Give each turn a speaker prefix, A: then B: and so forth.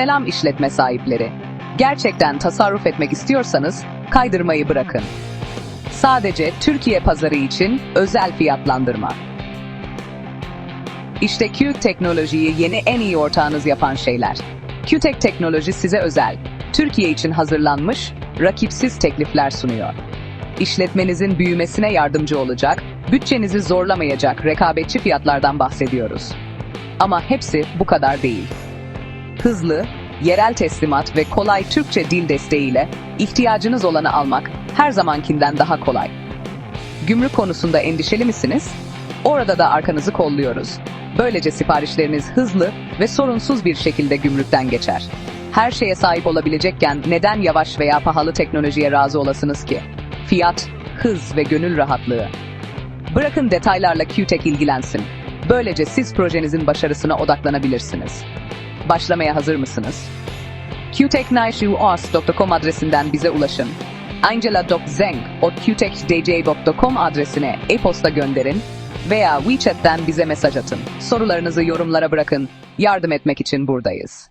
A: Selam işletme sahipleri. Gerçekten tasarruf etmek istiyorsanız kaydırmayı bırakın. Sadece Türkiye pazarı için özel fiyatlandırma. İşte Q teknolojiyi yeni en iyi ortağınız yapan şeyler. QTech teknoloji size özel, Türkiye için hazırlanmış, rakipsiz teklifler sunuyor. İşletmenizin büyümesine yardımcı olacak, bütçenizi zorlamayacak rekabetçi fiyatlardan bahsediyoruz. Ama hepsi bu kadar değil. Hızlı, yerel teslimat ve kolay Türkçe dil desteğiyle ihtiyacınız olanı almak her zamankinden daha kolay. Gümrük konusunda endişeli misiniz? Orada da arkanızı kolluyoruz. Böylece siparişleriniz hızlı ve sorunsuz bir şekilde gümrükten geçer. Her şeye sahip olabilecekken neden yavaş veya pahalı teknolojiye razı olasınız ki? Fiyat, hız ve gönül rahatlığı. Bırakın detaylarla QTech ilgilensin. Böylece siz projenizin başarısına odaklanabilirsiniz. Başlamaya hazır mısınız? qtechnaishuos.com adresinden bize ulaşın. Angela.zeng o qtechdj.com adresine e-posta gönderin veya WeChat'ten bize mesaj atın. Sorularınızı yorumlara bırakın. Yardım etmek için buradayız.